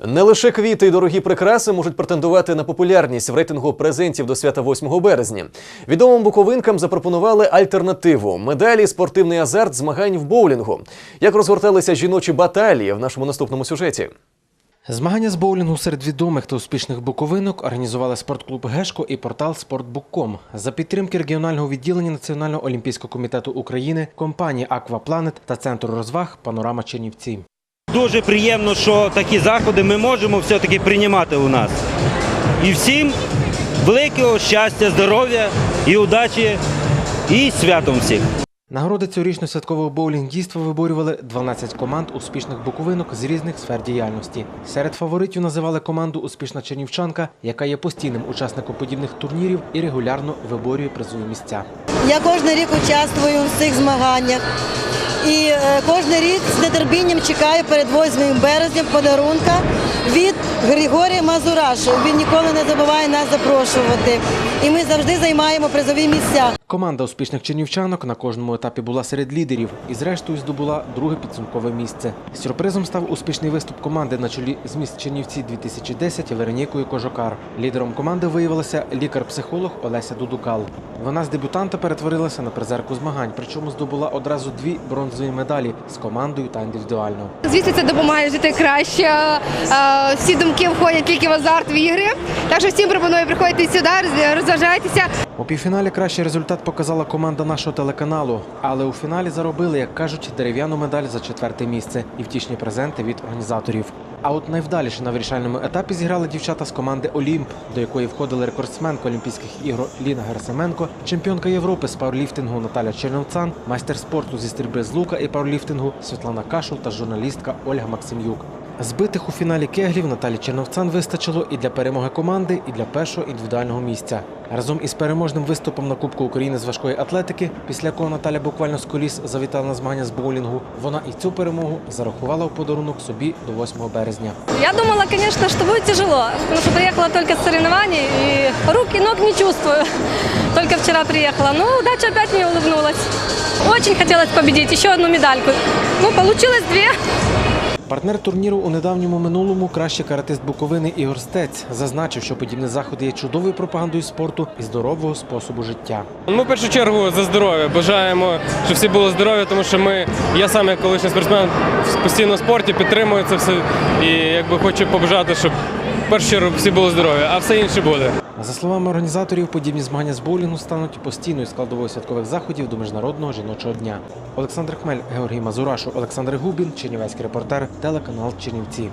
Не лише квіти й дорогі прикраси можуть претендувати на популярність в рейтингу презентів до свята 8 березня. Відомим буковинкам запропонували альтернативу медалі, спортивний азарт змагань в боулінгу. Як розгорталися жіночі баталії в нашому наступному сюжеті? Змагання з боулінгу серед відомих та успішних буковинок організували спортклуб Гешко і портал Спортбукком за підтримки регіонального відділення Національного олімпійського комітету України, компанії Аквапланет та центру розваг Панорама Чернівці. Дуже приємно, що такі заходи ми можемо все-таки приймати у нас. І всім великого щастя, здоров'я і удачі, і святом всіх. Нагороди цьогорічного святкового боулінг-дійства виборювали 12 команд успішних буковинок з різних сфер діяльності. Серед фаворитів називали команду Успішна Чернівчанка, яка є постійним учасником подібних турнірів і регулярно виборює призові місця. Я кожен рік участвую в цих змаганнях. І е, кожен рік з нетерпінням чекаю перед 8 березня подарунка від Григорія Мазурашу. Він ніколи не забуває нас запрошувати. І ми завжди займаємо призові місця. Команда успішних чернівчанок на кожному етапі була серед лідерів і, зрештою, здобула друге підсумкове місце. Сюрпризом став успішний виступ команди на чолі з міст Чернівці 2010 Веронікою Кожокар. Лідером команди виявилася лікар-психолог Олеся Дудукал. Вона з дебютанта перетворилася на призерку змагань, причому здобула одразу дві бронзові медалі з командою та індивідуально. Звісно, це допомагає жити краще. Е, Всі думки входять тільки в азарт в ігри. Так що всім пропоную приходити сюди, роз- розважайтеся. У півфіналі кращий результат показала команда нашого телеканалу, але у фіналі заробили, як кажуть, дерев'яну медаль за четверте місце і втішні презенти від організаторів. А от найвдаліше на вирішальному етапі зіграли дівчата з команди Олімп, до якої входили рекордсменка Олімпійських ігор Ліна Герасименко, чемпіонка Європи з пауерліфтингу Наталя Черновцан, майстер спорту зі стрільби з лука і пауерліфтингу Світлана Кашул та журналістка Ольга Максим'юк. Збитих у фіналі кеглів Наталі Черновцан вистачило і для перемоги команди, і для першого індивідуального місця. Разом із переможним виступом на Кубку України з важкої атлетики, після якого Наталя буквально з коліс завітала на змагання з боулінгу, вона і цю перемогу зарахувала в подарунок собі до 8 березня. Я думала, конечно, что будет тяжело, потому что приехала только с соревнований и рук и ног не чувствую. Только вчера приехала. Но удача опять мне улыбнулась. Очень хотелось победить, еще одну медальку. Ну, получилось две. Партнер турніру у недавньому минулому кращий каратист Буковини Ігор Стець зазначив, що подібні заходи є чудовою пропагандою спорту і здорового способу життя. Ми в першу чергу за здоров'я. Бажаємо, щоб всі були здорові, тому що ми, я сам як колишній спортсмен постійно в спорті, підтримую це все. І якби хочу побажати, щоб в першу чергу всі були здорові, а все інше буде. За словами організаторів, подібні змагання з боулінгу стануть постійною складовою святкових заходів до міжнародного жіночого дня. Олександр Хмель, Георгій Мазурашов, Олександр Губін, Чернівецький репортер, телеканал Чернівці.